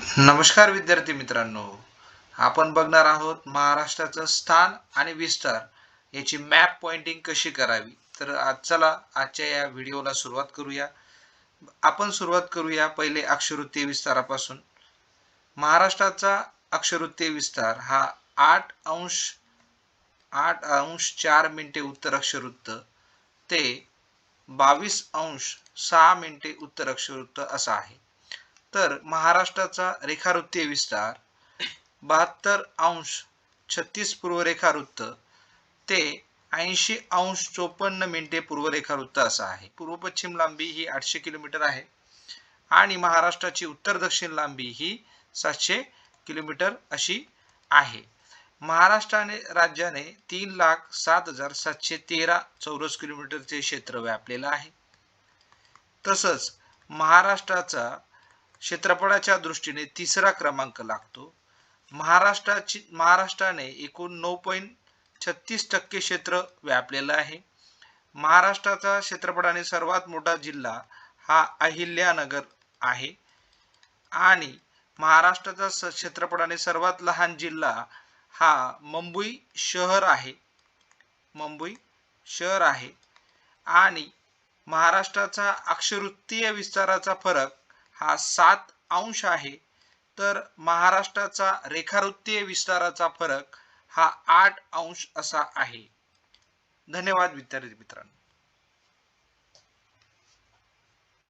नमस्कार विद्यार्थी मित्रांनो. आपण बघणार आहोत महाराष्ट्राचं स्थान आणि विस्तार. याची मॅप पॉइंटिंग कशी करावी? तर आज चला आजच्या या व्हिडिओला सुरुवात करूया. आपण सुरुवात करूया पहिले अक्षरवृत्तीय विस्तारापासून. महाराष्ट्राचा अक्षरवृत्तीय विस्तार हा आठ अंश आठ अंश चार मिनिटे उत्तर अक्षरवृत्त ते बावीस अंश सहा मिनिटे उत्तर अक्षरवृत्त असा आहे. तर महाराष्ट्राचा रेखावृत्तीय विस्तार बहात्तर अंश छत्तीस पूर्वरेखावृत्त ते ऐंशी अंश चोपन्न मिनिटे पूर्वरेखावृत्त असा आहे. पूर्व पश्चिम लांबी ही आठशे किलोमीटर आहे आणि महाराष्ट्राची उत्तर दक्षिण लांबी ही सातशे किलोमीटर अशी आहे. महाराष्ट्राने राज्याने तीन लाख सात हजार सातशे तेरा चौरस किलोमीटरचे क्षेत्र व्यापलेलं आहे. तसंच महाराष्ट्राचा क्षेत्रफळाच्या दृष्टीने तिसरा क्रमांक लागतो. महाराष्ट्राची महाराष्ट्राने एकूण नऊ पॉईंट छत्तीस टक्के क्षेत्र व्यापलेलं आहे. महाराष्ट्राचा क्षेत्रफळाने सर्वात मोठा जिल्हा हा अहिल्यानगर आहे. आणि महाराष्ट्राचा क्षेत्रफळाने सर्वात लहान जिल्हा हा मुंबई शहर आहे. मुंबई शहर आहे. आणि महाराष्ट्राचा अक्षरवृत्तीय विस्ताराचा फरक हा सात अंश आहे. तर महाराष्ट्राचा रेखावृत्तीय विस्ताराचा फरक हा आठ अंश असा आहे. धन्यवाद विद्यार्थी मित्रांनो.